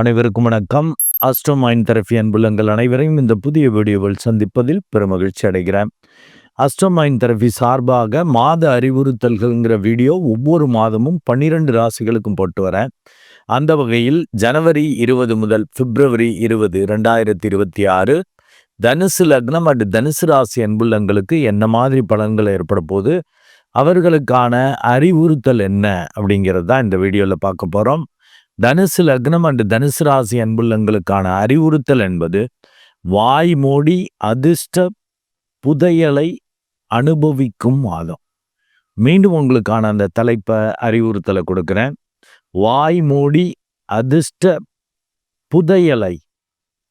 அனைவருக்கும் வணக்கம். Astro mind therapy அன்புள்ளங்கள் அனைவரையும் இந்த புதிய வீடியோவில் சந்திப்பதில் பெருமகிழ்ச்சி அடைகிறேன். அஸ்ட்ரோ மைண்ட் தெரபி சார்பாக மாத அறிவுறுத்தல்கள்ங்கிற வீடியோ ஒவ்வொரு மாதமும் பன்னிரெண்டு ராசிகளுக்கும் போட்டு வரேன். அந்த வகையில் ஜனவரி இருபது முதல் பிப்ரவரி இருபது ரெண்டாயிரத்தி இருபத்தி ஆறு தனுசு லக்னம் அண்டு தனுசு ராசி அன்புள்ளங்களுக்கு என்ன மாதிரி பலன்கள் ஏற்பட போது அவர்களுக்கான அறிவுறுத்தல் என்ன? அப்படிங்கிறது தான் இந்த வீடியோவில் பார்க்க போகிறோம் தனுசு லக்னம் அண்டு தனுசு ராசி அன்புள்ளங்களுக்கான அறிவுறுத்தல் என்பது வாய் மூடி அதிர்ஷ்ட புதையலை அனுபவிக்கும் மாதம். மீண்டும் உங்களுக்கான அந்த தலைப்பை அறிவுறுத்தலை கொடுக்குறேன். வாய் மூடி அதிர்ஷ்ட புதையலை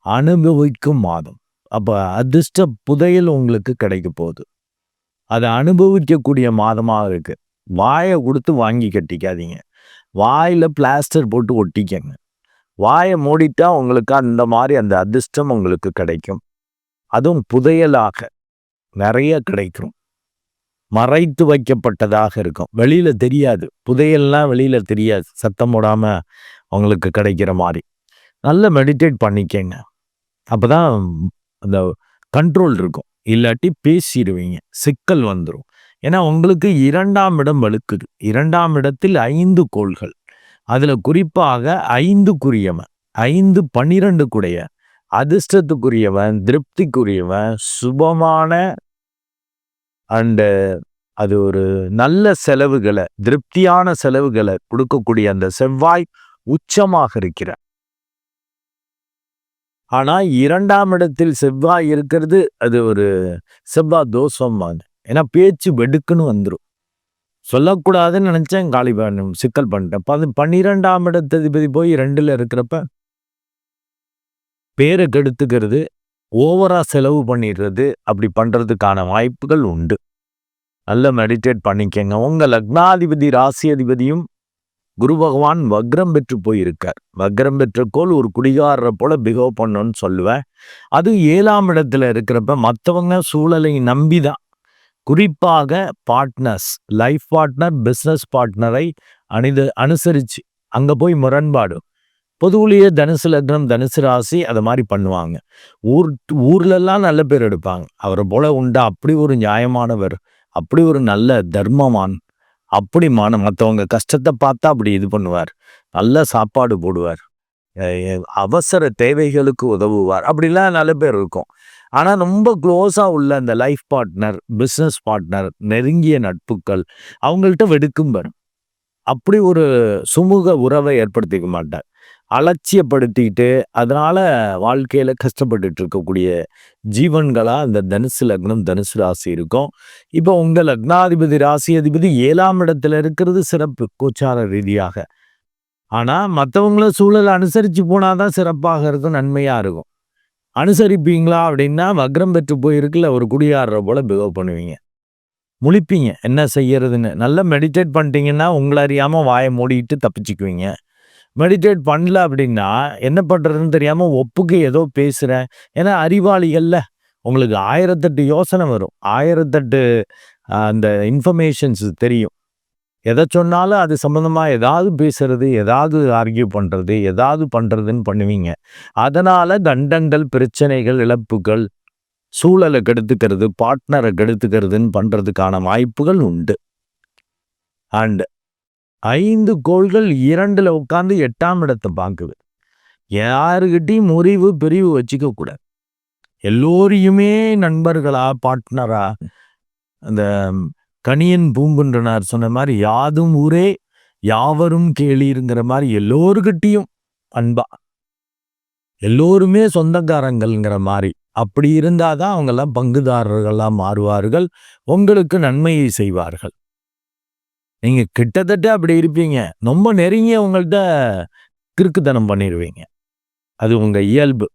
அனுபவிக்கும் மாதம். அப்போ அதிர்ஷ்ட புதையல் உங்களுக்கு கிடைக்க போகுது. அதை அனுபவிக்கக்கூடிய மாதமாக இருக்கு. வாயை கொடுத்து வாங்கி கட்டிக்காதீங்க. வாயில் பிளாஸ்டர் போட்டு ஒட்டிக்கங்க. வாயை மூடிட்டா உங்களுக்கு அந்த மாதிரி அந்த அதிர்ஷ்டம் உங்களுக்கு கிடைக்கும். அதுவும் புதையலாக நிறைய கிடைக்கும். மறைத்து வைக்கப்பட்டதாக இருக்கும். வெளியில் தெரியாது. புதையல்லாம் வெளியில் தெரியாது. சத்தம் போடாமல் உங்களுக்கு கிடைக்கிற மாதிரி. நல்ல மெடிடேட் பண்ணிக்கங்க. அப்போ தான் அந்த கண்ட்ரோல் இருக்கும். இல்லாட்டி பேசிடுவீங்க. சிக்கல் வந்துடும் ஏன்னா உங்களுக்கு இரண்டாம் இடம் வலுக்குது. இரண்டாம் இடத்தில் ஐந்து கோள்கள். அதுல குறிப்பாக ஐந்து குறியவன் ஐந்து பன்னிரண்டு குடைய அதிர்ஷ்டத்துக்குரியவன் திருப்திக்குரியவன் சுபமான அண்டு அது ஒரு நல்ல செலவுகளை திருப்தியான செலவுகளை கொடுக்கக்கூடிய அந்த செவ்வாய் உச்சமாக இருக்கிற ஆனா இரண்டாம் இடத்தில் செவ்வாய் இருக்கிறது அது ஒரு செவ்வாய் தோஷம் ஏன்னா பேச்சு வெடுக்குன்னு வந்துடும் சொல்லக்கூடாதுன்னு நினைச்சேன் காலி பண்ண சிக்கல் பண்ணிட்டேன். பது பன்னிரெண்டாம் இடத்ததிபதி போய் ரெண்டுல இருக்கிறப்ப பேரை கெடுத்துக்கிறது ஓவரா செலவு பண்ணிடுறது அப்படி பண்றதுக்கான வாய்ப்புகள் உண்டு. நல்ல மெடிடேட் பண்ணிக்கங்க. உங்க லக்னாதிபதி ராசி அதிபதியும் குரு பகவான் வக்ரம் பெற்று போயிருக்கார். வக்ரம் பெற்ற கோல் ஒரு குடிகாரரை போல பிகவ் பண்ணணும்னு சொல்லுவேன். அது ஏழாம் இடத்துல இருக்கிறப்ப மற்றவங்க சூழலை நம்பி தான் குறிப்பாக பார்ட்னர்ஸ் லைஃப் பார்ட்னர் பிஸ்னஸ் பார்ட்னரை அணிது அனுசரித்து அங்கே போய் முரண்பாடு. பொதுவுலேயே தனுசு லக்னம் தனுசு ராசி அதை மாதிரி பண்ணுவாங்க. ஊர் ஊர்லெல்லாம் நல்ல பேர் எடுப்பாங்க. அவரை போல உண்டா? அப்படி ஒரு நியாயமானவர் அப்படி ஒரு நல்ல தர்மமான் அப்படிமான மற்றவங்க கஷ்டத்தை பார்த்தா அப்படி இது பண்ணுவார். நல்ல சாப்பாடு போடுவார். அவசர தேவைகளுக்கு உதவுவார். அப்படிலாம் நல்ல பேர் இருக்கும். ஆனால் ரொம்ப க்ளோஸாக உள்ள அந்த லைஃப் பார்ட்னர் பிஸ்னஸ் பார்ட்னர் நெருங்கிய நட்புகள் அவங்கள்ட்ட வெடுக்கும் வரும். அப்படி ஒரு சுமூக உறவை ஏற்படுத்திக்க மாட்டார். அலட்சியப்படுத்திக்கிட்டு அதனால் வாழ்க்கையில் கஷ்டப்பட்டுட்டு இருக்கக்கூடிய ஜீவன்களாக அந்த தனுசு லக்னம் தனுசு ராசி இருக்கும். இப்போ உங்கள் லக்னாதிபதி ராசி அதிபதி ஏழாம் இடத்துல இருக்கிறது சிறப்பு கோச்சார ரீதியாக. ஆனால் மற்றவங்கள சூழலை அனுசரித்து போனால் தான் சிறப்பாக இருக்கும் நன்மையாக இருக்கும். அனுசரிப்பீங்களா அப்படின்னா வக்ரம் பெற்று போயிருக்குல்ல ஒரு குடியாடுற போல பிஹேவ் பண்ணுவீங்க. முழிப்பீங்க என்ன செய்யறதுன்னு. நல்லா மெடிடேட் பண்ணிட்டீங்கன்னா உங்களை அறியாமல் வாயை மூடிட்டு தப்பிச்சுக்குவீங்க. மெடிடேட் பண்ணல அப்படின்னா என்ன பண்ணுறதுன்னு தெரியாமல் ஒப்புக்கு ஏதோ பேசுகிறேன் ஏன்னா அறிவாளிகளில் உங்களுக்கு ஆயிரத்தெட்டு யோசனை வரும். ஆயிரத்தெட்டு அந்த இன்ஃபர்மேஷன்ஸ் தெரியும். எதை சொன்னாலும் அது சம்மந்தமாக ஏதாவது பேசுறது ஏதாவது ஆர்கியூ பண்ணுறது ஏதாவது பண்ணுறதுன்னு பண்ணுவீங்க. அதனால் தண்டங்கள் பிரச்சனைகள் இழப்புகள் சூழலை கெடுத்துக்கிறது பார்ட்னரை கெடுத்துக்கிறதுன்னு பண்ணுறதுக்கான வாய்ப்புகள் உண்டு. அண்டு ஐந்து கோள்கள் இரண்டில் உட்காந்து எட்டாம் இடத்தை பார்க்குது. யாருக்கிட்டையும் முறிவு பிரிவு வச்சுக்கக்கூடாது எல்லோரையுமே நண்பர்களா பார்ட்னரா அந்த கணியன் பூங்குன்றனார் சொன்ன மாதிரி யாதும் ஊரே யாவரும் கேளிருங்கிற மாதிரி எல்லோருக்கிட்டையும் அன்பா. எல்லோருமே சொந்தக்காரங்கள்ங்கிற மாதிரி. அப்படி இருந்தாதான் அவங்கெல்லாம் பங்குதாரர்களாக மாறுவார்கள் உங்களுக்கு நன்மையை செய்வார்கள். நீங்க கிட்டத்தட்ட அப்படி இருப்பீங்க. ரொம்ப நெருங்கிய உங்கள்கிட்ட கிறுக்குத்தனம் பண்ணிடுவீங்க அது உங்க இயல்பு.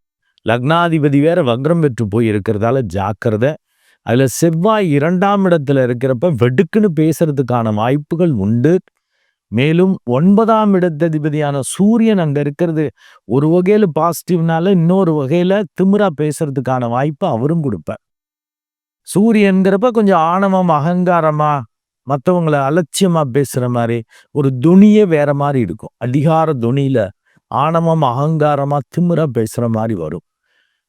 லக்னாதிபதி வேற வக்ரம் பெற்று போய் இருக்கிறதால ஜாக்கிரதை அதில் செவ்வாய் இரண்டாம் இடத்துல இருக்கிறப்ப வெடுக்குன்னு பேசுறதுக்கான வாய்ப்புகள் உண்டு. மேலும் ஒன்பதாம் இடத்ததிபதியான சூரியன் அங்கே இருக்கிறது. ஒரு வகையில் பாசிட்டிவ்னால இன்னொரு வகையில் திமிரா பேசுறதுக்கான வாய்ப்பு அவரும் கொடுப்பார். சூரியன்கிறப்ப கொஞ்சம் ஆணவம் அகங்காரமா மற்றவங்களை அலட்சியமாக பேசுகிற மாதிரி ஒரு துணியே வேற மாதிரி இருக்கும். அதிகார துணியில் ஆணவம் அகங்காரமாக திமிராக பேசுகிற மாதிரி வரும்.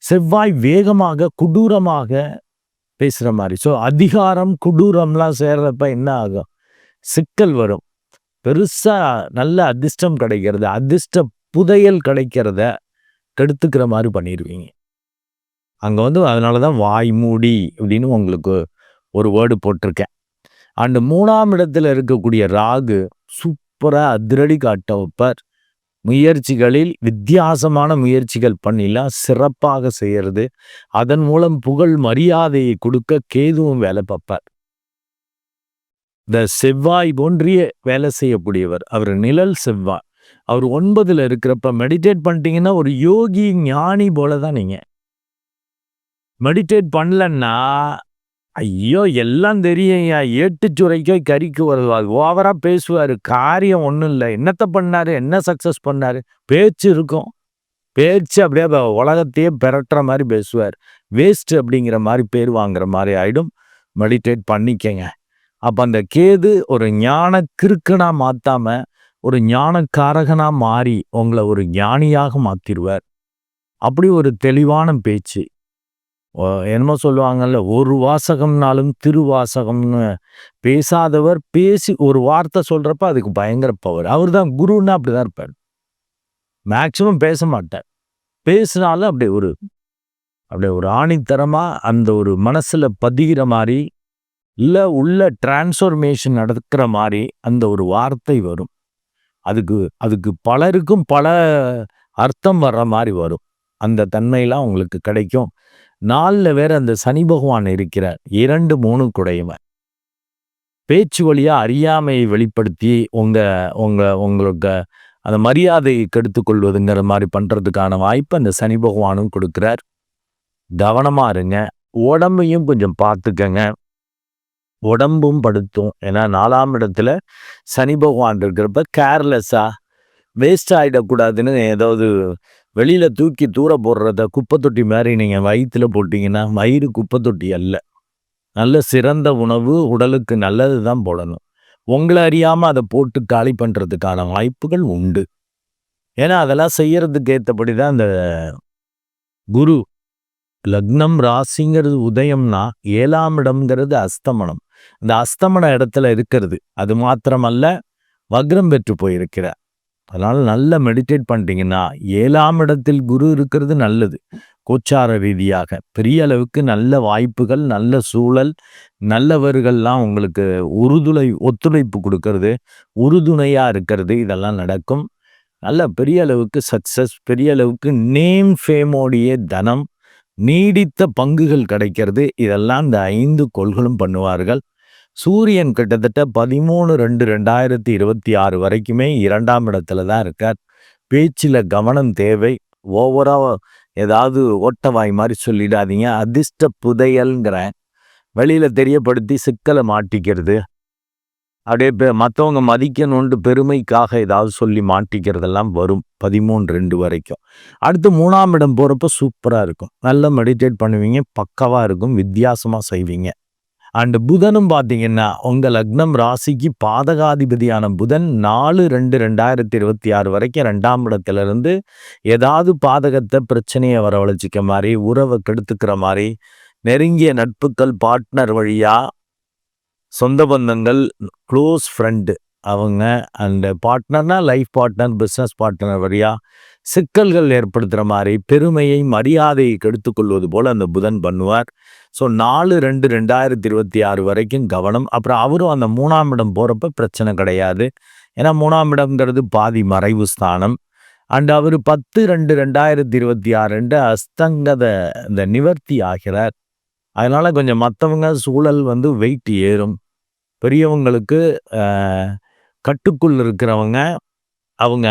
செவ்வாய் வேகமாக கொடூரமாக பேசுற மாதிரி. ஸோ அதிகாரம் கொடூரம்லாம் சேர்றப்ப என்ன ஆகும்? சிக்கல் வரும். பெருசா நல்ல அதிர்ஷ்டம் கிடைக்கிறது அதிர்ஷ்ட புதையல் கிடைக்கிறத கெடுத்துக்கிற மாதிரி பண்ணிடுவீங்க அங்க வந்து அதனால தான் வாய் மூடி அப்படின்னு உங்களுக்கு ஒரு வேர்டு போட்டிருக்கேன். அண்டு மூணாம் இடத்துல இருக்கக்கூடிய ராகு சூப்பரா அதிரடி காட்ட வைப்பார். முயற்சிகளில் வித்தியாசமான முயற்சிகள் பண்ணிலாம் சிறப்பாக செய்யறது. அதன் மூலம் புகழ் மரியாதையை கொடுக்க கேதுவும் வேலை பார்ப்பார். இந்த செவ்வாய் போன்றிய வேலை செய்யக்கூடியவர். அவர் நிழல் செவ்வாய். அவர் ஒன்பதுல இருக்கிறப்ப மெடிடேட் பண்ணிட்டீங்கன்னா ஒரு யோகி ஞானி போல தான் நீங்க. மெடிடேட் பண்ணலன்னா ஐயோ எல்லாம் தெரியும்யா ஏட்டு சுரைக்கோ கறிக்கு வருவார் ஓவரா பேசுவாரு. காரியம் ஒன்றும் இல்லை. என்னத்த பண்ணாரு? என்ன சக்ஸஸ் பண்ணாரு? பேச்சு இருக்கும். பேச்சு அப்படியே உலகத்தையே பெரட்டுற மாதிரி பேசுவார். வேஸ்ட் அப்படிங்கிற மாதிரி பேர் வாங்குற மாதிரி ஆயிடும். மெடிடேட் பண்ணிக்கங்க. அப்ப அந்த கேது ஒரு ஞான கிறுக்கனா மாத்தாம ஒரு ஞானக்காரகனாக மாறி உங்களை ஒரு ஞானியாக மாற்றிடுவார் அப்படி ஒரு தெளிவான பேச்சு. என்னமோ சொல்லுவாங்கல்ல ஒரு வாசகம்னாலும் திருவாசகம்னு பேசாதவர் பேசி ஒரு வார்த்தை சொல்றப்ப அதுக்கு பயங்கர பவர் அவர் தான் குருன்னா அப்படிதான் இருப்பார். மேக்சிமம் பேச மாட்டார். பேசினாலும் அப்படியே ஒரு அப்படியே ஒரு ஆணித்தரமா அந்த ஒரு மனசுல பதிகிற மாதிரி இல்லை உள்ள டிரான்ஸ்ஃபர்மேஷன் நடக்கிற மாதிரி அந்த ஒரு வார்த்தை வரும். அதுக்கு அதுக்கு பலருக்கும் பல அர்த்தம் வர்ற மாதிரி வரும். அந்த தன்மையெல்லாம் உங்களுக்கு கிடைக்கும். நாலில் வேற அந்த சனி பகவான் இருக்கிறார் இரண்டு மூணு குடையவன். பேச்சு வழியாக அறியாமையை வெளிப்படுத்தி உங்கள் உங்கள் உங்களுக்கு அந்த மரியாதையை கெடுத்துக்கொள்வதுங்கிற மாதிரி பண்ணுறதுக்கான வாய்ப்பு அந்த சனி பகவானும் கொடுக்குறார். கவனமாக இருங்க. உடம்பையும் கொஞ்சம் பார்த்துக்கங்க. உடம்பும் படுத்தும். ஏன்னா நாலாம் இடத்துல சனி பகவான் இருக்கிறப்ப கேர்லெஸ்ஸாக வேஸ்ட் ஆகிடக்கூடாதுன்னு ஏதாவது வெளியில் தூக்கி தூர போடுறத குப்பை தொட்டி மாதிரி நீங்கள் வயிற்றில் போட்டிங்கன்னா வயிறு குப்பை தொட்டி அல்ல. நல்ல சிறந்த உணவு உடலுக்கு நல்லது தான் போடணும். உங்களை அறியாமல் அதை போட்டு காலி பண்ணுறதுக்கான வாய்ப்புகள் உண்டு. ஏன்னா அதெல்லாம் செய்யறதுக்கு ஏற்றபடி தான் அந்த குரு. லக்னம் ராசிங்கிறது உதயம்னா ஏழாம் இடம்ங்கிறது அஸ்தமனம். இந்த அஸ்தமன இடத்துல இருக்கிறது. அது மாத்திரமல்ல வக்ரம் பெற்று போயிருக்கிறார். அதனால் நல்லா மெடிடேட் பண்ணிட்டீங்கன்னா ஏழாம் இடத்தில் குரு இருக்கிறது நல்லது. கோச்சார ரீதியாக பெரிய அளவுக்கு நல்ல வாய்ப்புகள் நல்ல சூழல் நல்லவர்கள்லாம் உங்களுக்கு உறுதுணை ஒத்துழைப்பு கொடுக்கறது உறுதுணையாக இருக்கிறது இதெல்லாம் நடக்கும். நல்ல பெரிய அளவுக்கு சக்ஸஸ் பெரிய அளவுக்கு நேம் ஃபேமோடைய தனம் நீடித்த பங்குகள் கிடைக்கிறது. இதெல்லாம் இந்த ஐந்து கொள்களும் பண்ணுவார்கள். சூரியன் கிட்டத்தட்ட பதிமூணு ரெண்டு ரெண்டாயிரத்தி இருபத்தி ஆறு வரைக்குமே இரண்டாம் இடத்துல தான் இருக்கார். பேச்சில் கவனம் தேவை. ஓவராக ஏதாவது ஓட்டவாய் மாதிரி சொல்லிடாதீங்க. அதிர்ஷ்ட புதையல்ங்கிறேன் வெளியில் தெரியப்படுத்தி சிக்கலை மாட்டிக்கிறது. அப்படியே பெ மற்றவங்க மதிக்கணுன்ட்டு பெருமைக்காக ஏதாவது சொல்லி மாட்டிக்கிறதெல்லாம் வரும் பதிமூணு ரெண்டு வரைக்கும். அடுத்து மூணாம் இடம் போகிறப்ப சூப்பராக இருக்கும். நல்லா மெடிடேட் பண்ணுவீங்க பக்கவாக இருக்கும் வித்தியாசமாக செய்வீங்க. அண்டு புதனும் பார்த்தீங்கன்னா உங்கள் லக்னம் ராசிக்கு பாதகாதிபதியான புதன் நாலு ரெண்டு ரெண்டாயிரத்தி இருபத்தி ஆறு வரைக்கும் ரெண்டாம் இடத்துலேருந்து ஏதாவது பாதகத்தை பிரச்சனையை வரவழைச்சிக்க மாதிரி உறவை கெடுத்துக்கிற மாதிரி நெருங்கிய நட்புகள் பார்ட்னர் வழியாக சொந்த பந்தங்கள் க்ளோஸ் ஃப்ரெண்டு அவங்க அந்த பார்ட்னர்னா லைஃப் பார்ட்னர் பிஸ்னஸ் பார்ட்னர் வழியாக சிக்கல்கள் ஏற்படுத்துகிற மாதிரி பெருமையை மரியாதையை கெடுத்துக்கொள்வது போல் அந்த புதன் பண்ணுவார். ஸோ நாலு ரெண்டு ரெண்டாயிரத்தி இருபத்தி ஆறு வரைக்கும் கவனம். அப்புறம் அவரும் அந்த மூணாம் இடம் போகிறப்ப பிரச்சனை கிடையாது. ஏன்னா மூணாம் இடம்ங்கிறது பாதி மறைவு ஸ்தானம். அண்ட் அவர் பத்து ரெண்டு ரெண்டாயிரத்தி இருபத்தி ஆறு அஸ்தங்கத இந்த நிவர்த்தி ஆகிறார். அதனால் கொஞ்சம் மற்றவங்க சூழல் வந்து வெயிட் ஏறும். பெரியவங்களுக்கு கட்டுக்குள் இருக்கிறவங்க அவங்க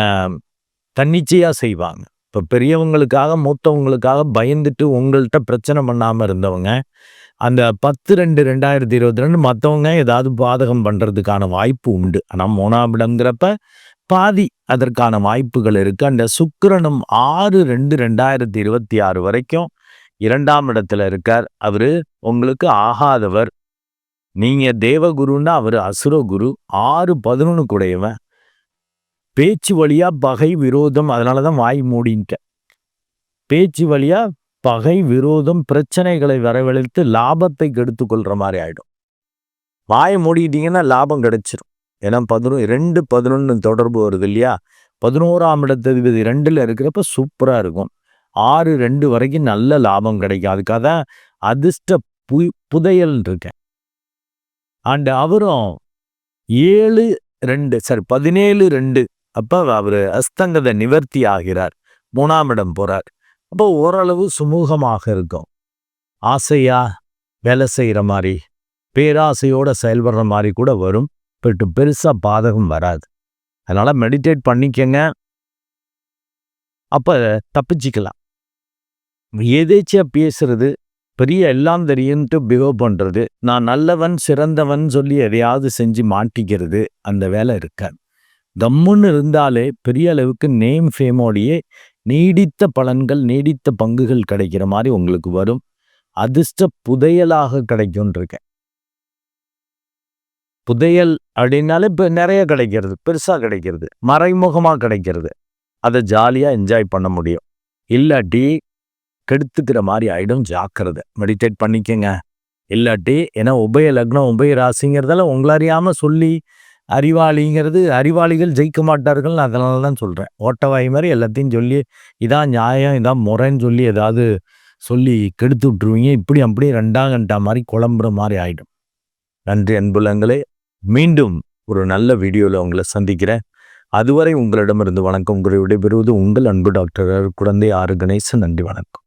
தன்னிச்சையாக செய்வாங்க. இப்போ பெரியவங்களுக்காக மூத்தவங்களுக்காக பயந்துட்டு உங்கள்கிட்ட பிரச்சனை பண்ணாமல் இருந்தவங்க அந்த பத்து ரெண்டு ரெண்டாயிரத்தி இருபத்தி ரெண்டு மற்றவங்க ஏதாவது பாதகம் பண்ணுறதுக்கான வாய்ப்பு உண்டு. ஆனால் மூணாம் பாதி அதற்கான வாய்ப்புகள் இருக்கு. அந்த சுக்கிரனும் ஆறு ரெண்டு ரெண்டாயிரத்தி இருபத்தி ஆறு வரைக்கும் இரண்டாம் இடத்துல இருக்கார். அவரு உங்களுக்கு ஆகாதவர். நீங்க தேவகுருன்னா அவர் அசுரகுரு. ஆறு பதினொன்று கூடையவன். பேச்சு வழியா பகை விரோதம் அதனால தான் வாய் மூடின்ட்டேன். பேச்சு வழியா பகை விரோதம் பிரச்சனைகளை வரவழைத்து லாபத்தை கெடுத்து கொள்கிற மாதிரி ஆகிடும் வாயை மூடிட்டீங்கன்னா லாபம் கிடைச்சிரும். ஏன்னா பதினொ ரெண்டு பதினொன்று தொடர்பு வருது இல்லையா? பதினோராம் இடத்ததிபதி ரெண்டில் இருக்கிறப்ப சூப்பராக இருக்கும். ஆறு ரெண்டு வரைக்கும் நல்ல லாபம் கிடைக்கும். அதுக்காக தான் அதிர்ஷ்ட பு புதையல் இருக்கேன். அண்டு அவரும் ஏழு ரெண்டு சரி பதினேழு ரெண்டு அப்போ அவர் அஸ்தங்கத நிவர்த்தி ஆகிறார். மூணாம் இடம் போறார். அப்போ ஓரளவு சுமூகமாக இருக்கும். ஆசையா வேலை செய்கிற மாதிரி பேராசையோட செயல்படுற மாதிரி கூட வரும். பட் பெருசாக பாதகம் வராது. அதனால மெடிடேட் பண்ணிக்கங்க. அப்போ தப்பிச்சிக்கலாம். எதேச்சியா பேசுறது பெரிய எல்லாம் தெரியும்ட்டு பிஹேவ் பண்ணுறது நான் நல்லவன் சிறந்தவன் சொல்லி எதையாவது செஞ்சு மாட்டிக்கிறது அந்த வேலை இருக்காது. தம்முன்னு இருந்தாலே பெரிய அளவுக்கு நேம் ஃபேமோடையே நீடித்த பலன்கள் நீடித்த பங்குகள் கிடைக்கிற மாதிரி உங்களுக்கு வரும். அதிர்ஷ்ட புதையலாக கிடைக்கும்னு இருக்கேன் புதையல் அப்படின்னாலே இப்போ நிறைய கிடைக்கிறது. பெருசாக கிடைக்கிறது. மறைமுகமாக கிடைக்கிறது. அதை ஜாலியாக என்ஜாய் பண்ண முடியும். இல்லாட்டி கெடுத்துக்கிற மாதிரி ஆயிடும் ஜாக்கிரதை. மெடிடேட் பண்ணிக்கோங்க. இல்லாட்டி ஏன்னா உபய லக்னம் உபய ராசிங்கிறதால உங்களை அறியாமல் சொல்லி அறிவாளிங்கிறது அறிவாளிகள் ஜெயிக்க மாட்டார்கள் அதனால தான் சொல்கிறேன் ஓட்டவாய் மாதிரி எல்லாத்தையும் சொல்லி இதான் நியாயம் இதான் முறைன்னு சொல்லி ஏதாவது சொல்லி கெடுத்து விட்ருவீங்க இப்படி அப்படி ரெண்டாம் கண்டா மாதிரி குழம்புற மாதிரி ஆகிடும் நன்றி அன்புலங்களே. மீண்டும் ஒரு நல்ல வீடியோவில் உங்களை சந்திக்கிறேன். அதுவரை உங்களிடமிருந்து வணக்கம் உங்களை விடைபெறுவது உங்கள் அன்பு டாக்டர் குழந்தை ஆறு கணேசன். நன்றி வணக்கம்.